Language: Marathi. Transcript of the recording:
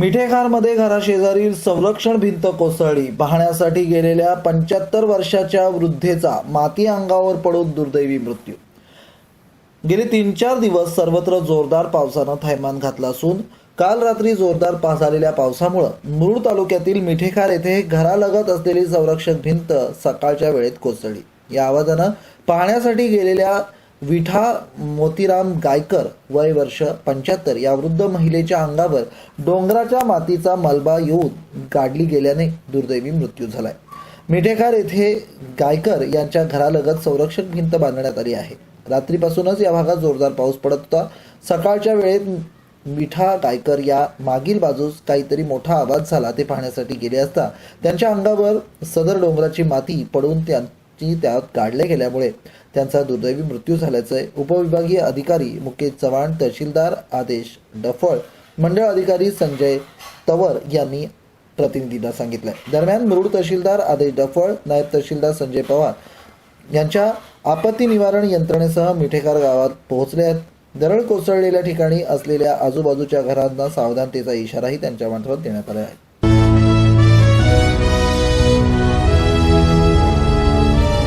मिठेखारमध्ये घराशेजारील संरक्षण भिंत कोसळली. पाहण्यासाठी गेलेल्या पंच्याहत्तर वर्षाच्या वृद्धेचा माती अंगावर पडून दुर्दैवी मृत्यू. गेले तीन चार दिवस सर्वत्र जोरदार पावसानं थैमान घातलं असून काल रात्री जोरदार पास झालेल्या पावसामुळं मुरुड तालुक्यातील मिठेखार येथे घरालगत असलेली संरक्षण भिंत सकाळच्या वेळेत कोसळली. या आवाजानं पाहण्यासाठी गेलेल्या विठा मोतीराम गायकर वय वर्ष पंच्याहत्तर. या वृद्ध महिलेच्या अंगावर डोंगराच्या मातीचा मलबा येऊन गाडली गेल्याने दुर्दैवी मृत्यू झालाय. मिठेकार येथे गायकर यांच्या घरालगत संरक्षण भिंत बांधण्यात आली आहे. रात्रीपासूनच या भागात जोरदार पाऊस पडत होता. सकाळच्या वेळेत मिठा गायकर या मागील बाजूस काहीतरी मोठा आवाज झाला ते पाहण्यासाठी गेले असता त्यांच्या अंगावर सदर डोंगराची माती पडून त्या ती त्यात काढले गेल्यामुळे त्यांचा दुर्दैवी मृत्यू झाल्याचे उपविभागीय अधिकारी मुकेश चव्हाण तहसीलदार आदेश डफळ मंडळ अधिकारी संजय तवर यांनी प्रतिनिधींना सांगितलं. दरम्यान मुरुड तहसीलदार आदेश डफळ नायब तहसीलदार संजय पवार यांच्या आपत्ती निवारण यंत्रणेसह मिठेकार गावात पोहोचले आहेत. दरड कोसळलेल्या ठिकाणी असलेल्या आजूबाजूच्या घरांना सावधानतेचा इशाराही त्यांच्या मार्फत देण्यात आला आहे.